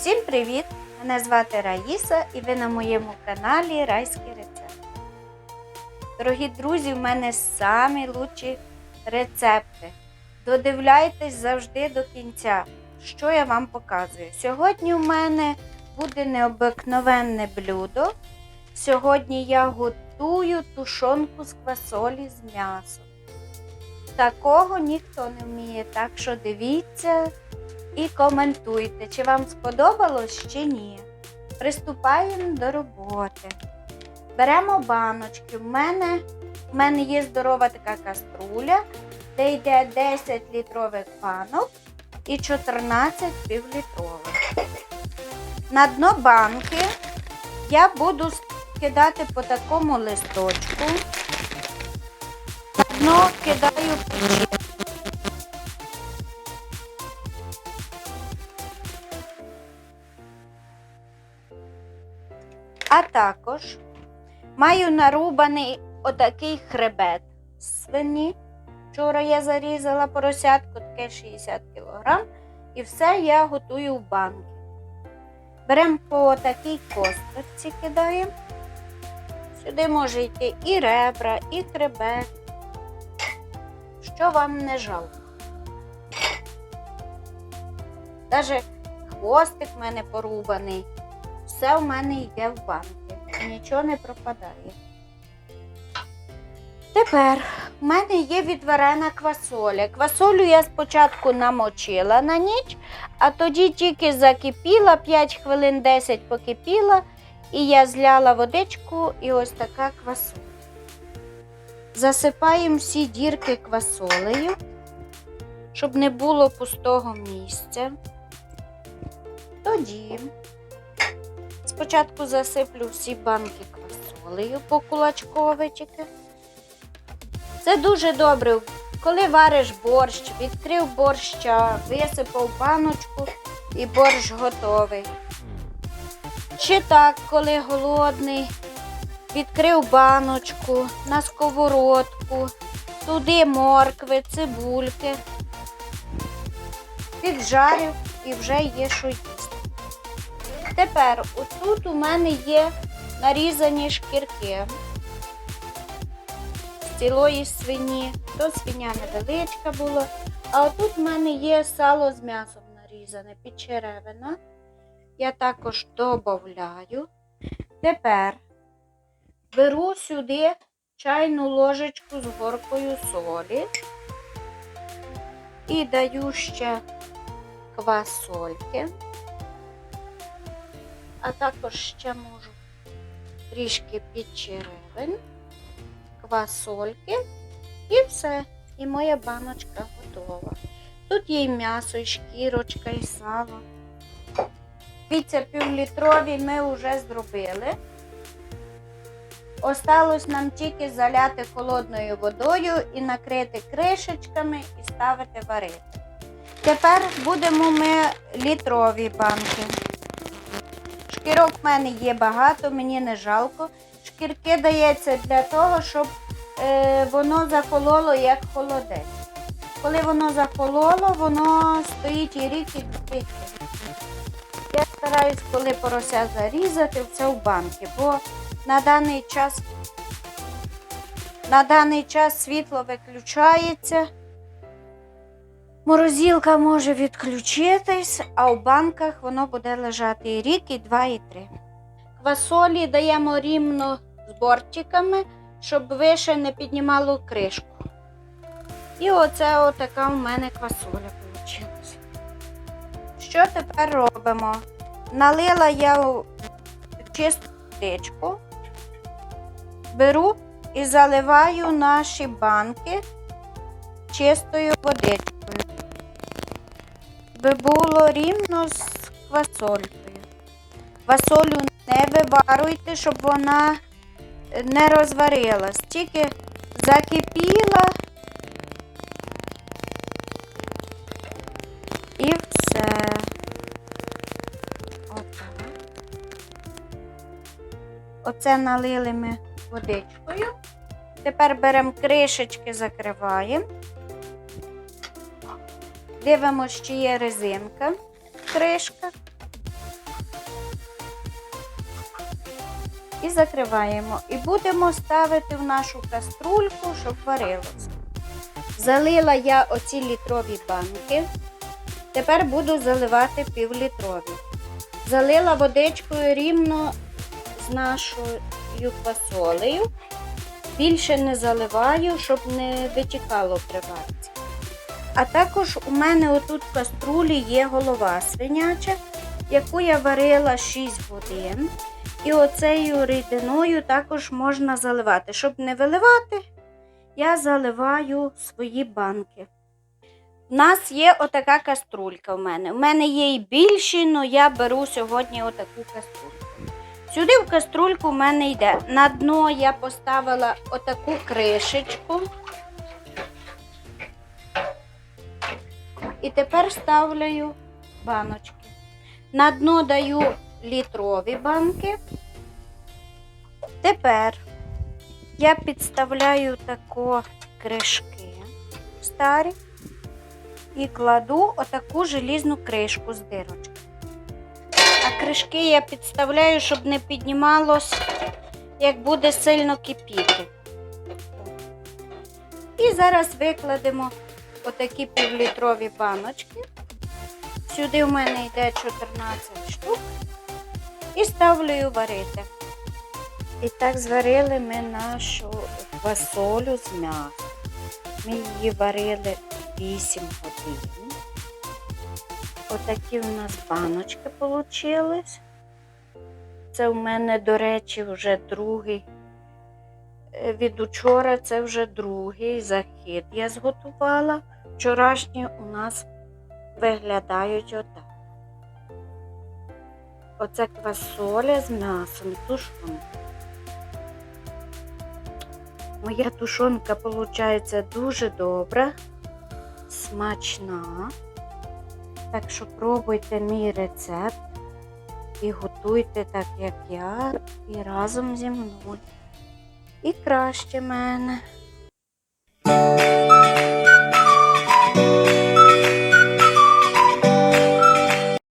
Всім привіт! Мене звати Раїса і ви на моєму каналі Райські рецепти. Дорогі друзі, в мене самі лучші рецепти. Додивляйтесь завжди до кінця, що я вам показую. Сьогодні у мене буде необикновенне блюдо. Сьогодні я готую тушонку з квасолі з м'ясом. Такого ніхто не вміє, так що дивіться і коментуйте, чи вам сподобалось чи ні. Приступаємо до роботи. Беремо баночки. У мене, в мене є здорова така каструля, де йде 10 літрових банок і 14 півлітрових. На дно банки я буду кидати по такому листочку. Дно кидаю печінку. А також маю нарубаний отакий хребет свині. Вчора я зарізала поросятку, таке 60 кг. І все я готую в банки. Беремо по такій косточці, кидаємо. Сюди може йти і ребра, і хребет. Що вам не жалко. Навіть хвостик в мене порубаний. Все в мене йде в банки. Нічого не пропадає. Тепер в мене є відварена квасоля. Квасолю я спочатку намочила на ніч, а тоді тільки закипіла 5 хвилин 10 покипіла, і я зляла водичку і ось така квасоля. Засипаємо всі дірки квасолею, щоб не було пустого місця. Тоді Спочатку засиплю всі банки квасолею по кулачковички. Це дуже добре. Коли вариш борщ, відкрив борща, висипав баночку і борщ готовий. Чи так, коли голодний, відкрив баночку на сковородку, туди моркви, цибульки, піджарив і вже є їсти. Тепер отут у мене є нарізані шкірки з цілої свині. То свиня невеличка була. А отут в мене є сало з м'ясом нарізане, підчеревина. Я також додаю. Тепер беру сюди чайну ложечку з горкою солі і даю ще квасольки а також ще можу трішки підчеревин, квасольки і все. І моя баночка готова. Тут є і м'ясо, і шкірочка, і сало. Дивіться, півлітрові ми вже зробили. Осталось нам тільки заляти холодною водою і накрити кришечками і ставити варити. Тепер будемо ми літрові банки. Шкірок в мене є багато, мені не жалко. Шкірки дається для того, щоб е, воно захололо як холодець. Коли воно захололо, воно стоїть і рік і дві. Я стараюсь, коли порося зарізати, це в банки, бо на даний час на даний час світло виключається. Морозилка може відключитись, а в банках воно буде лежати і рік, і два, і три. Квасолі даємо рівно з бортиками, щоб вище не піднімало кришку. І оце отака в мене квасоля вийшла. Що тепер робимо? Налила я чисту водичку, беру і заливаю наші банки чистою водичкою би було рівно з квасолькою. Квасолю не виваруйте, щоб вона не розварилась, тільки закипіла і все. Оце налили ми водичкою. Тепер беремо кришечки, закриваємо. Дивимося, чи є резинка, кришка. І закриваємо. І будемо ставити в нашу каструльку, щоб варилося. Залила я оці літрові банки. Тепер буду заливати півлітрові. Залила водичкою рівно з нашою фасолею. Більше не заливаю, щоб не витікало при варці. А також у мене отут в каструлі є голова свиняча, яку я варила 6 годин. І оцею рідиною також можна заливати. Щоб не виливати, я заливаю свої банки. У нас є отака каструлька в мене. У мене є і більші, але я беру сьогодні отаку каструльку. Сюди в каструльку в мене йде. На дно я поставила отаку кришечку. І тепер ставлю баночки. На дно даю літрові банки. Тепер я підставляю тако кришки старі і кладу отаку желізну кришку з дирочки. А кришки я підставляю, щоб не піднімалось, як буде сильно кипіти. І зараз викладемо отакі півлітрові баночки. Сюди в мене йде 14 штук. І ставлю варити. І так зварили ми нашу квасолю з м'ясом. Ми її варили 8 годин. Отакі у нас баночки вийшли. Це в мене, до речі, вже другий. Е, Від учора це вже другий захід я зготувала. Вчорашні у нас виглядають отак. Оце квасоля з м'ясом, тушонка. Моя тушонка виходить дуже добра, смачна. Так що пробуйте мій рецепт і готуйте так, як я, і разом зі мною. І краще мене.